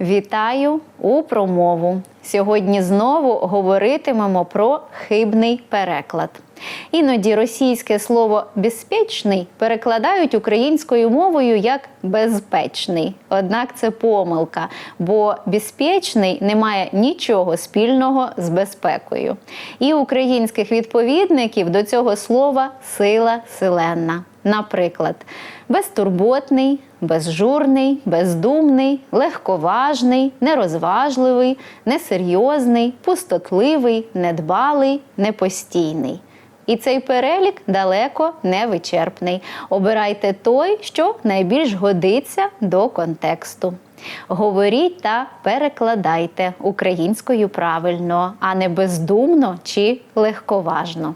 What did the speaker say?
Вітаю у промову. Сьогодні знову говоритимемо про хибний переклад. Іноді російське слово безпечний перекладають українською мовою як безпечний. Однак це помилка, бо безпечний не має нічого спільного з безпекою. І українських відповідників до цього слова сила селенна. Наприклад, безтурботний, безжурний, бездумний, легковажний, нерозважливий, несерйозний, пустотливий, недбалий, непостійний. І цей перелік далеко не вичерпний. Обирайте той, що найбільш годиться до контексту. Говоріть та перекладайте українською правильно, а не бездумно чи легковажно.